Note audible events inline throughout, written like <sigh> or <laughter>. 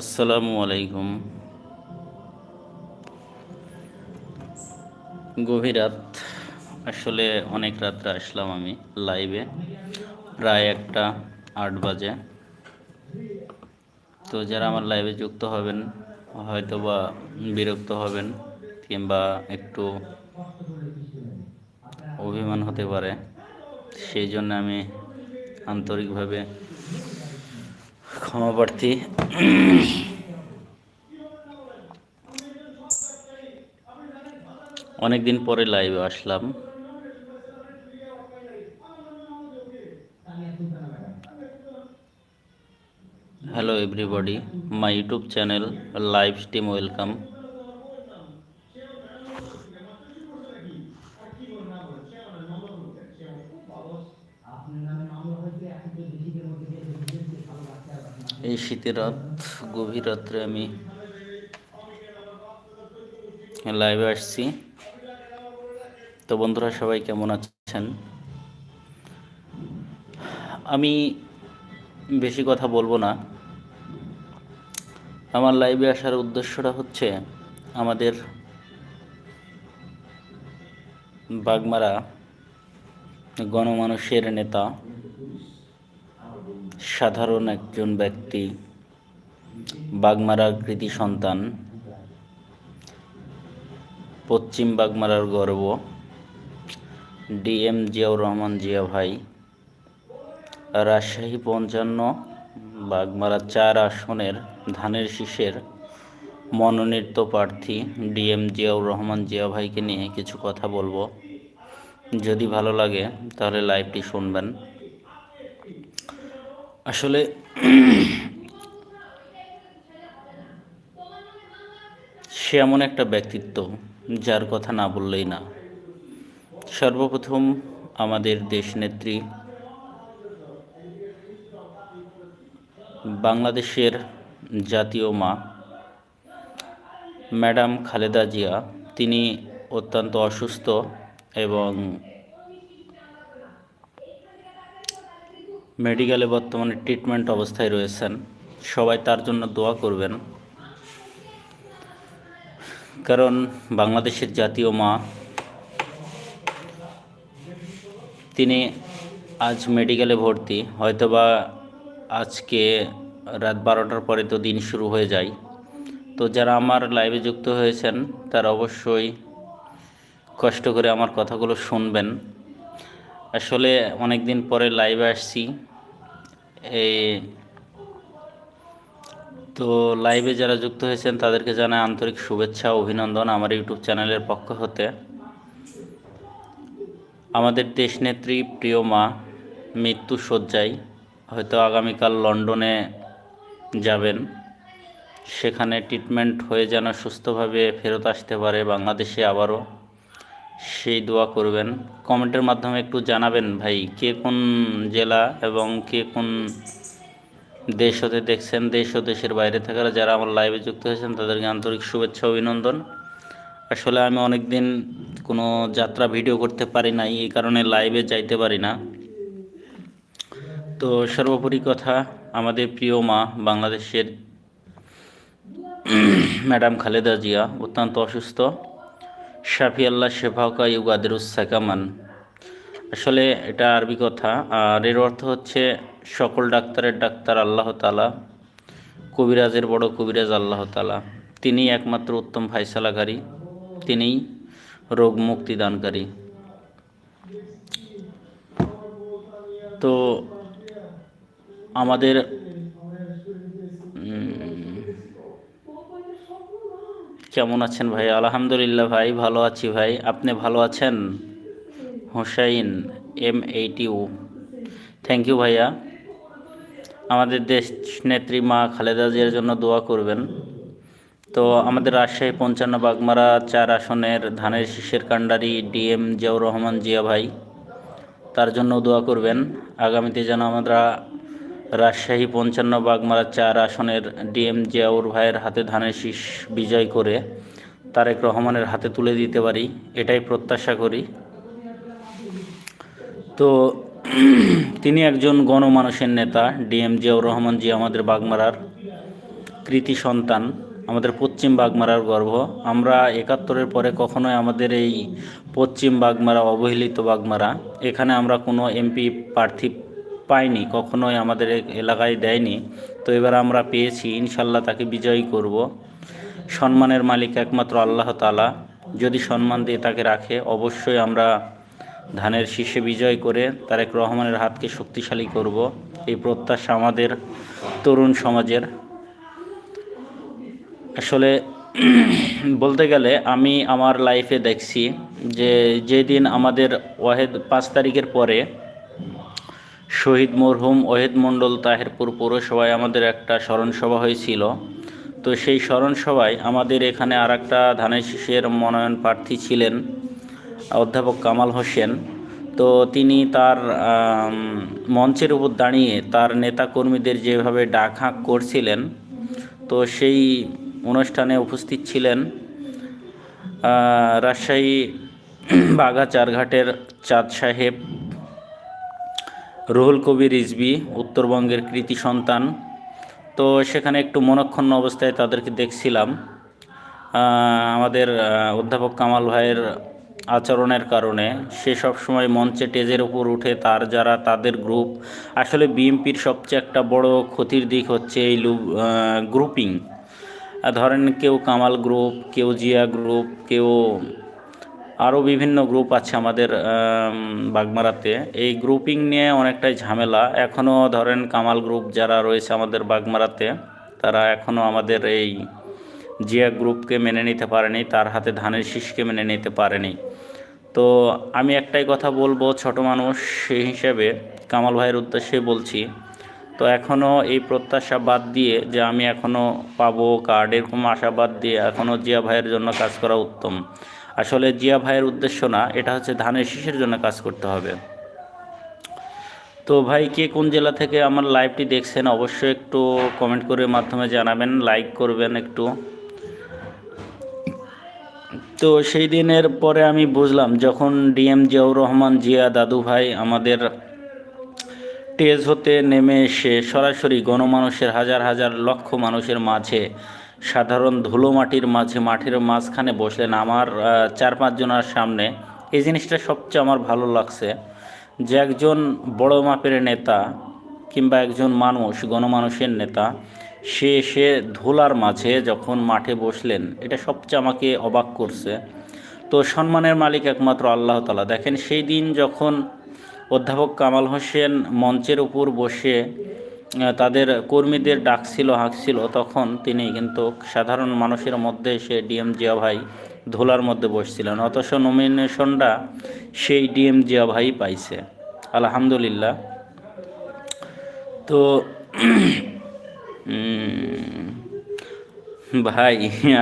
আসসালামু আলাইকুম। গভীর রাত, আসলে অনেক রাত্রে আসলাম আমি লাইভে প্রায় একটা আট বাজে। তো যারা আমার লাইভে যুক্ত হবেন হয়তো বা বিরক্ত হবেন, কিংবা একটু অভিমান হতে পারে। সেই জন্য আমি আন্তরিকভাবে ক্ষমা অনেকদিন পরে লাইভে আসলাম। Hello everybody my YouTube channel live stream welcome এই শীতের রাত, গভীর রাত্রে আমি লাইভে আসছি। তো বন্ধুরা, সবাই কেমন আছেন? আমি বেশি কথা বলব না। আমার লাইভে আসার উদ্দেশ্যটা হচ্ছে আমাদের বাগমারা গণমানুষের নেতা সাধারণ একজন ব্যক্তি, বাগমারার কৃতি সন্তান, পশ্চিম বাগমারার গর্ব, ডিএম জিয়াউর রহমান জিয়া ভাই, রাজশাহী পঞ্চান্ন, বাগমারা চার আসনের ধানের শীষের মনোনীত প্রার্থী ডিএম জিয়াউর রহমান জিয়া ভাইকে নিয়ে কিছু কথা বলব। যদি ভালো লাগে তাহলে লাইভটি শুনবেন। আসলে সে এমন একটা ব্যক্তিত্ব যার কথা না বললেই না। সর্বপ্রথম আমাদের দেশনেত্রী বাংলাদেশের জাতীয় মা ম্যাডাম খালেদা জিয়া। তিনি অত্যন্ত অসুস্থ এবং মেডিকেলে বর্তমানে ট্রিটমেন্ট অবস্থায় রয়েছেন। সবাই তার জন্য দোয়া করবেন। কারণ বাংলাদেশের জাতীয় মা, তিনি আজ মেডিকেলে ভর্তি। হয়তোবা আজকে রাত বারোটার পরে তো দিন শুরু হয়ে যায়। তো যারা আমার লাইভে যুক্ত হয়েছেন, তারা অবশ্যই কষ্ট করে আমার কথাগুলো শুনবেন। আসলে অনেক দিন পরে লাইভে আসছি। তো লাইভে যারা যুক্ত হয়েছেন, তাদেরকে জানাই আন্তরিক শুভেচ্ছা অভিনন্দন আমার ইউটিউব চ্যানেলের পক্ষ হতে। আমাদের দেশনেত্রী প্রিয় মা, মৃত্যু শয্যায় হয়তো আগামীকাল লন্ডনে যাবেন। সেখানে ট্রিটমেন্ট হয়ে যেন সুস্থভাবে ফেরত আসতে পারে বাংলাদেশে আবারও। সেই দোয়া করবেন। কমেন্টের মাধ্যমে একটু জানাবেন ভাই, কে কোন জেলা এবং কে কোন দেশ হতে দেখছেন, দেশ ও দেশের বাইরে থাকারা যারা আমার লাইভে যুক্ত হয়েছেন, তাদেরকে আন্তরিক শুভেচ্ছা, অভিনন্দন। আসলে আমি অনেক দিন কোনো যাত্রা ভিডিও করতে পারি নাই, এই কারণে লাইভে যাইতে পারি না। তো সর্বোপরি কথা, আমাদের প্রিয় মা বাংলাদেশের <clears throat> ম্যাডাম খালেদা জিয়া অত্যন্ত অসুস্থ। শাফি আল্লাহ শেফাকা ইউগাদিরুস সাকামান আসলে এটা আরবি কথা, আর এর অর্থ হচ্ছে সকল ডাক্তারের ডাক্তার আল্লাহ তালা কবিরাজের বড় কবিরাজ আল্লাহ তালা তিনি একমাত্র উত্তম ফাইসালাকারী তিনিই রোগ মুক্তি দানকারী। তো আমাদের কেমন আছেন ভাই? আলহামদুলিল্লাহ ভাই, ভালো আছি ভাই। আপনি ভালো আছেন? হোসাইন এম এইটিউ থ্যাংক ইউ ভাইয়া। আমাদের দেশ নেত্রী মা খালেদা জিয়ার জন্য দোয়া করবেন। তো আমাদের রাজশাহী পঞ্চান্ন বাগমারা চার আসনের ধানের শীষের কাণ্ডারি ডিএম জিয়াউর রহমান জিয়া ভাই, তার জন্য দোয়া করবেন। আগামীতে যেন আমরা রাজশাহী পঞ্চান্ন বাগমারা চার আসনের ডিএম জিয়াউর ভাইয়ের হাতে ধানের শীষ বিজয় করে তারেক রহমানের হাতে তুলে দিতে পারি, এটাই প্রত্যাশা করি। তো <clears throat> তিনি একজন গণমানুষের নেতা, ডিএম জিয়াউর রহমান জি আমাদের বাগমারার কৃতি সন্তান, আমাদের পশ্চিম বাগমারার গর্ভ। আমরা একাত্তরের পরে কখনোই আমাদের এই পশ্চিম বাগমারা, অবহেলিত বাগমারা, এখানে আমরা কোনো এমপি প্রার্থী পাইনি কখনোই আমাদের এলাকায় দেয়নি। তো এবার আমরা পেয়েছি, ইনশাল্লাহ তাকে বিজয়ী করব। সম্মানের মালিক একমাত্র আল্লাহ তালা যদি সম্মান দিয়ে তাকে রাখে, অবশ্যই আমরা ধানের শীর্ষে বিজয় করে তারেক রহমানের হাতকে শক্তিশালী করব। এই প্রত্যাশা আমাদের তরুণ সমাজের। আসলে <clears throat> বলতে গেলে আমি আমার লাইফে দেখছি যে যেদিন আমাদের ওয়াহেদ পাঁচ তারিখের পরে শহীদ মরহুম ওহেদ মণ্ডল তাহেরপুর পৌরসভায় আমাদের একটা স্মরণসভা হয়েছিল। তো সেই স্মরণসভায় আমাদের এখানে আর একটা ধানের শীষের মনোনয়ন প্রার্থী ছিলেন অধ্যাপক কামাল হোসেন। তো তিনি তার মঞ্চের উপর দাঁড়িয়ে তার নেতাকর্মীদের যেভাবে ডাক হাঁক করছিলেন, তো সেই অনুষ্ঠানে উপস্থিত ছিলেন রাজশাহী বাঘা চারঘাটের চাঁদ সাহেব রুহুল কবির রিজবি উত্তরবঙ্গের কৃতি সন্তান। তো সেখানে একটু মনক্ষুণ্ণ অবস্থায় তাদেরকে দেখছিলাম। আমাদের অধ্যাপক কামাল ভাইয়ের আচরণের কারণে সে সব সময় মঞ্চে টেজের উপর উঠে তার যারা তাদের গ্রুপ আসলে বিএমপির সবচেয়ে একটা বড় ক্ষতির দিক হচ্ছে এই গ্রুপিং ধরেন কেউ কামাল গ্রুপ কেউ জিয়া গ্রুপ কেউ আরও বিভিন্ন গ্রুপ আছে আমাদের বাগমারাতে। এই গ্রুপিং নিয়ে অনেকটাই ঝামেলা। এখনও ধরেন কামাল গ্রুপ যারা রয়েছে আমাদের বাগমারাতে, তারা এখনও আমাদের এই জিয়া গ্রুপকে মেনে নিতে পারেনি, তার হাতে ধানের শীষকে মেনে নিতে পারেনি। তো আমি একটাই কথা বলব ছোট মানুষ সেই হিসেবে, কামাল ভাইয়ের উদ্দেশ্যে বলছি। তো এখনও এই প্রত্যাশা বাদ দিয়ে যে আমি এখনও পাবো কার্ড এরকম আশা বাদ দিয়ে এখনও জিয়া ভাইয়ের জন্য কাজ করা উত্তম। আসলে জিয়া ভাইয়ের উদ্দেশ্য না, এটা হচ্ছে ধানের শীষের জন্য কাজ করতে হবে। তো ভাই, কে কোন জেলা থেকে আমার লাইভটি দেখছেন অবশ্যই একটু কমেন্ট করে মাধ্যমে জানাবেন লাইক করবেন একটু। তো সেই দিনের পরে আমি বুঝলাম, যখন ডিএম জিয়াউর রহমান, জিয়া দাদু ভাই আমাদের টেজ হতে নেমে এসে সরাসরি গণমানুষের হাজার হাজার লক্ষ মানুষের মাঝে সাধারণ ধুলো মাটির মাঝে মাঠের মাঝখানে বসলেন আমার চার পাঁচজনের সামনে। এই জিনিসটা সবচেয়ে আমার ভালো লাগছে যে একজন বড় মাপের নেতা কিংবা একজন মানুষ, গণমানুষের নেতা, সে সে ধুলার মাঝে যখন মাঠে বসলেন, এটা সবচেয়ে আমাকে অবাক করছে। তো সম্মানের মালিক একমাত্র আল্লাহ তালা দেখেন সেই দিন যখন অধ্যাপক কামাল হোসেন মঞ্চের উপর বসে তাদের কর্মীদের ডাকছিল হাঁকছিল তখন তিনি কিন্তু সাধারণ মানুষের মধ্যে সে ডিএম জিয়া ভাই ধুলার মধ্যে বসছিলেন। অথচ নমিনেশনটা সেই ডিএম জিয়া ভাই পাইছে। আলহামদুলিল্লাহ। তো ভাই,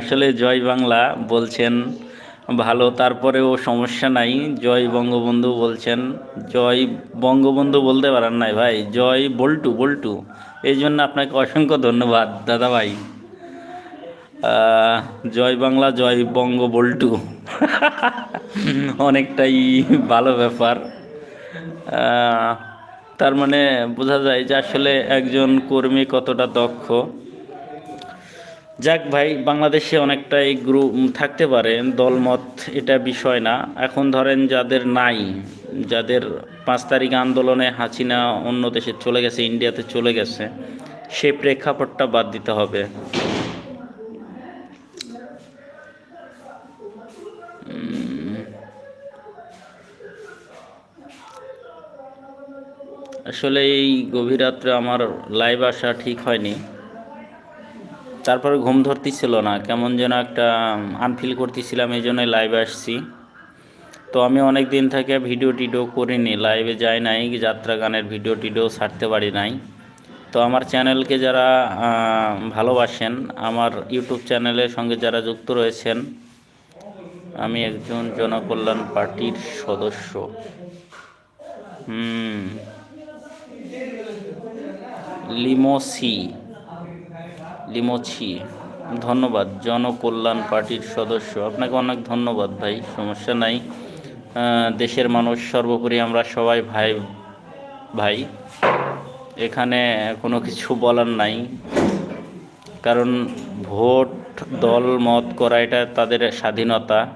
আসলে জয় বাংলা বলছেন ভালো, তারপরেও সমস্যা নাই। জয় বঙ্গবন্ধু বলছেন, জয় বঙ্গবন্ধু বলতে পারেন নাই ভাই, জয় বল্টু বল্টু। এই জন্য আপনাকে অসংখ্য ধন্যবাদ, দাদা ভাই। জয় বাংলা, জয় বঙ্গ বল্টু। অনেকটাই ভালো ব্যাপার। তার মানে বোঝা যায় যে আসলে একজন কর্মী কতটা দক্ষ। যাক ভাই, বাংলাদেশে অনেকটাই গ্রুপ থাকতে পারে, দলমত এটা বিষয় না। এখন ধরেন যাদের নাই, যাদের পাঁচ তারিখ আন্দোলনে হাসিনা অন্য দেশে চলে গেছে, ইন্ডিয়াতে চলে গেছে সেই প্রেক্ষাপটটা বাদ দিতে হবে। আসলে এই গভীর রাত্রে আমার লাইভ আসা ঠিক হয়নি। তারপরে ঘুম ধরতেছিল না, কেমন যেন একটা আনফিল করতেছিলাম এই জন্যই লাইভে আসছি। তো আমি অনেক দিন থেকে ভিডিও টিডিও করিনি লাইভে যাই নাই, যাত্রা গানের ভিডিও টিডিও ছাড়তে পারি নাই। তো আমার চ্যানেলকে যারা ভালোবাসেন, আমার ইউটিউব চ্যানেলের সঙ্গে যারা যুক্ত রয়েছেন, আমি একজন জনকল্যাণ পার্টির সদস্য। হুম। লিমোসি লিমোছি। ধন্যবাদ, জনকল্যাণ পার্টির সদস্য। আপনাকে অনেক ধন্যবাদ ভাই, সমস্যা নাই। দেশের মানুষ সর্বোপরি আমরা সবাই ভাই ভাই। এখানে কোনো কিছু বলার নাই। কারণ ভোট, দল, মত করা এটা তাদের স্বাধীনতা।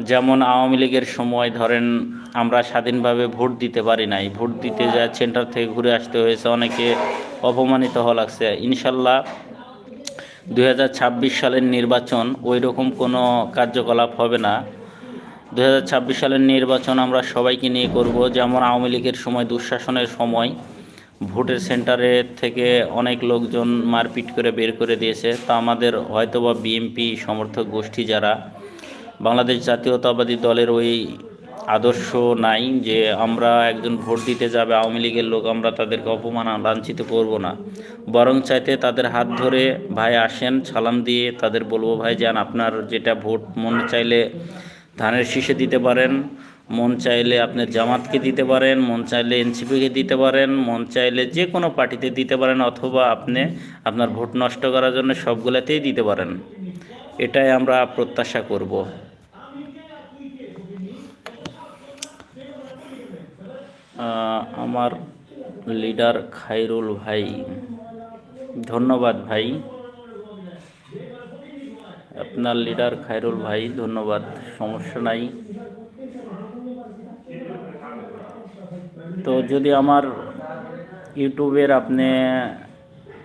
যেমন আওয়ামী লীগের সময় ধরেন, আমরা স্বাধীনভাবে ভোট দিতে পারি নাই। ভোট দিতে যা সেন্টার থেকে ঘুরে আসতে হয়েছে, অনেকে অপমানিত হওয়া লাগছে। ইনশাল্লাহ দু হাজার ছাব্বিশ সালের নির্বাচন ওই রকম কোনো কার্যকলাপ হবে না। দু হাজার ছাব্বিশ সালের নির্বাচন আমরা সবাইকে নিয়ে করব। যেমন আওয়ামী লীগের সময়, দুঃশাসনের সময় ভোটের সেন্টারে থেকে অনেক লোকজন মারপিট করে বের করে দিয়েছে। তা আমাদের হয়তোবা বিএমপি সমর্থক গোষ্ঠী যারা, বাংলাদেশ জাতীয়তাবাদী দলের ওই আদর্শ নাই যে আমরা একজন ভোট দিতে যাবে, আওয়ামী লীগের লোক, আমরা তাদেরকে অপমান লাঞ্ছিত করব না। বরং চাইতে তাদের হাত ধরে ভাই আসেন সালাম দিয়ে তাদের বলব, ভাই যান, আপনার যেটা ভোট, মন চাইলে ধানের শীষে দিতে পারেন, মন চাইলে আপনি জামাতকে দিতে পারেন, মন চাইলে এনসিপিকে দিতে পারেন, মন চাইলে যে কোনো পার্টিতে দিতে পারেন, অথবা আপনি আপনার ভোট নষ্ট করার জন্য সবগুলোতেই দিতে পারেন। এটাই আমরা প্রত্যাশা করব। আমার লিডার খাইরুল ভাই। ধন্যবাদ ভাই। আপনার লিডার খাইরুল ভাই, ধন্যবাদ। সমস্যা নাই। তো যদি আমার ইউটিউবের আপনি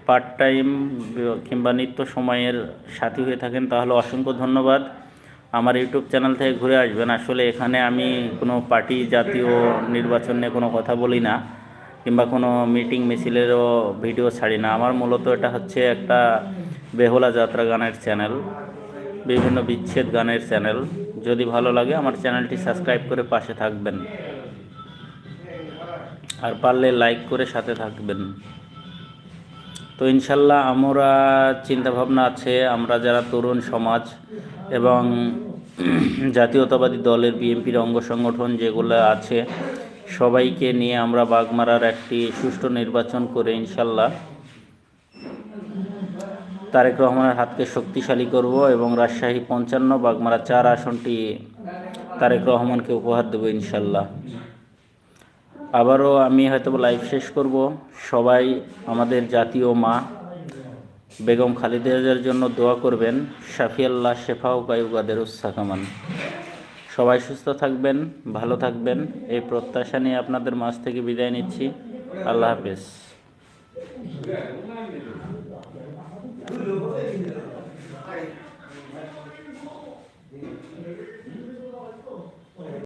পার্ট টাইম কিংবা নিত্য সময়ের সাথী হয়ে থাকেন, তাহলে অসংখ্য ধন্যবাদ। আমার ইউটিউব চ্যানেল থেকে ঘুরে আসবেন। আসলে এখানে আমি কোনো পার্টি জাতীয় নির্বাচন নিয়ে কোনো কথা বলি না, কিংবা কোনো মিটিং মিছিলেরও ভিডিও ছাড়ি না। আমার মূলত এটা হচ্ছে একটা বেহুলা যাত্রা গানের চ্যানেল, বিভিন্ন বিচ্ছেদ গানের চ্যানেল। যদি ভালো লাগে আমার চ্যানেলটি সাবস্ক্রাইব করে পাশে থাকবেন, আর পারলে লাইক করে সাথে থাকবেন। তো ইনশাল্লাহ আমরা চিন্তাভাবনা আছে, আমরা যারা তরুণ সমাজ এবং জাতীয়তাবাদী দলের বিএনপির অঙ্গ সংগঠন যেগুলো আছে, সবাইকে নিয়ে আমরা বাগমারার একটি সুষ্ঠু নির্বাচন করে ইনশাল্লাহ তারেক রহমানের হাতকে শক্তিশালী করব এবং রাজশাহী পঞ্চান্ন, বাগমারা চার আসনটি তারেক রহমানকে উপহার দেবো ইনশাল্লাহ। আবারও আমি হয়তো লাইভ শেষ করব। সবাই আমাদের জাতীয় মা বেগম খালিদের জন্য দোয়া করবেন। শাফিয়াল্লাহ শেফা ও কায়ুকাদের উসাকামান সবাই সুস্থ থাকবেন, ভালো থাকবেন। এই প্রত্যাশা নিয়ে আপনাদের মাছ থেকে বিদায় নিচ্ছি। আল্লাহ হাফেজ।